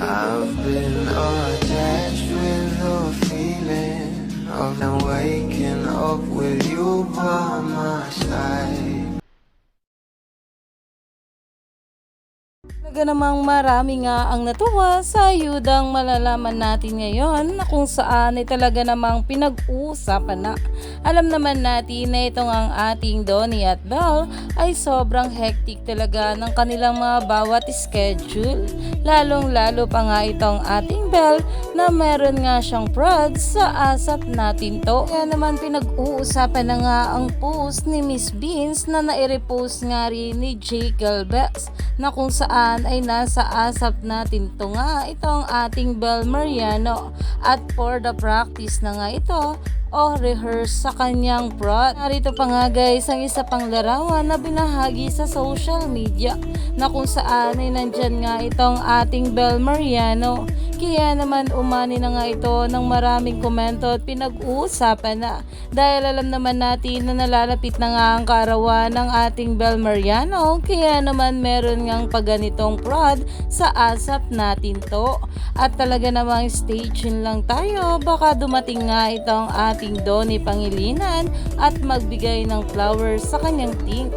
I've been attached with the feeling of now waking up with you by my side. Talaga namang marami nga ang natuwa sa ayudang malalaman natin ngayon na kung saan ay talaga namang pinag-uusapan na. Alam naman natin na itong ang ating Donnie at Belle ay sobrang hectic talaga ng kanilang mga bawat schedule. Lalong lalo pa nga itong ating Belle na meron nga siyang prod sa asap natin to. Kaya naman pinag-uusapan na nga ang post ni Miss Beans na nai-repost nga rin ni Jake Galvez na kung saan ay nasa asap natin to nga itong ating Bel Mariano at for the practice na nga ito o rehearse sa kanyang prod. Narito pa nga guys ang isa pang larawan na binahagi sa social media na kung saan ay nandyan nga itong ating Bel Mariano. Kaya naman umani na nga ito ng maraming komento at pinag-uusapan na. Dahil alam naman natin na nalalapit na nga ang karawan ng ating Bel Mariano kaya naman meron ngang paganitong prod sa asap natin to. At talaga namang stay lang tayo baka dumating nga itong ating Donnie Pangilinan at magbigay ng flowers sa kanyang team